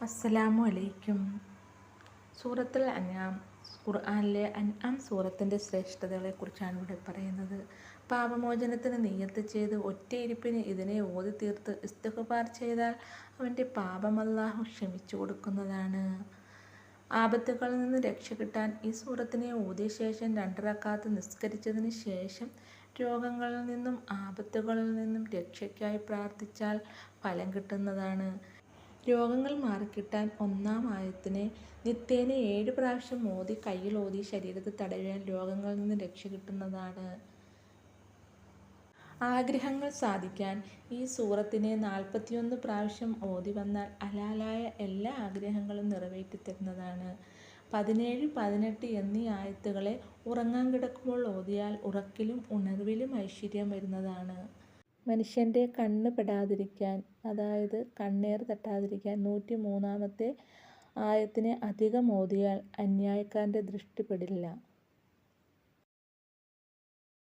അസ്സലാമു അലൈക്കും സൂറത്തുൽ അൻആം ഖുർആാനിലെ അൻആം സൂറത്തിന്റെ ശ്രേഷ്ഠതകളെക്കുറിച്ചാണ് ഇവിടെ പറയുന്നത്. പാപമോചനത്തിന് നിയ്യത്ത് ചെയ്ത് ഒറ്റയിരിപ്പിന് ഇതിനെ ഓതി തീർത്ത് ഇസ്തിഗ്ഫാർ ചെയ്താൽ അവന്റെ പാപം അല്ലാഹു ക്ഷമിച്ചു കൊടുക്കുന്നതാണ്. ആപത്തുകളിൽ നിന്ന് രക്ഷ കിട്ടാൻ ഈ സൂറത്തിനെ ഓതിയ ശേഷം രണ്ടറക്കാത്ത് നിസ്കരിച്ചതിന് ശേഷം രോഗങ്ങളിൽ നിന്നും ആപത്തുകളിൽ നിന്നും രക്ഷയ്ക്കായി പ്രാർത്ഥിച്ചാൽ ഫലം കിട്ടുന്നതാണ്. രോഗങ്ങൾ മാറിക്കിട്ടാൻ ഒന്നാം ആയത്തിനെ നിത്യേന ഏഴ് പ്രാവശ്യം ഓതി കയ്യിൽ ഓതി ശരീരത്തെ തടവിയാൽ രോഗങ്ങളിൽ നിന്ന് രക്ഷ കിട്ടുന്നതാണ്. ആഗ്രഹങ്ങൾ സാധിക്കാൻ ഈ സൂറത്തിനെ നാൽപ്പത്തിയൊന്ന് പ്രാവശ്യം ഓതി വന്നാൽ അലാലായ എല്ലാ ആഗ്രഹങ്ങളും നിറവേറ്റി തരുന്നതാണ്. പതിനേഴ് പതിനെട്ട് എന്നീ ആയത്തുകളെ ഉറങ്ങാൻ കിടക്കുമ്പോൾ ഓതിയാൽ ഉറക്കിലും ഉണർവിലും ഐശ്വര്യം വരുന്നതാണ്. മനുഷ്യന്റെ കണ്ണ് പെടാതിരിക്കാൻ അതായത് കണ്ണേർ തട്ടാതിരിക്കാൻ നൂറ്റി മൂന്നാമത്തെ ആയത്തിനെ അധികം ഓതിയാൽ അന്യായക്കാരന്റെ ദൃഷ്ടി പെടില്ല.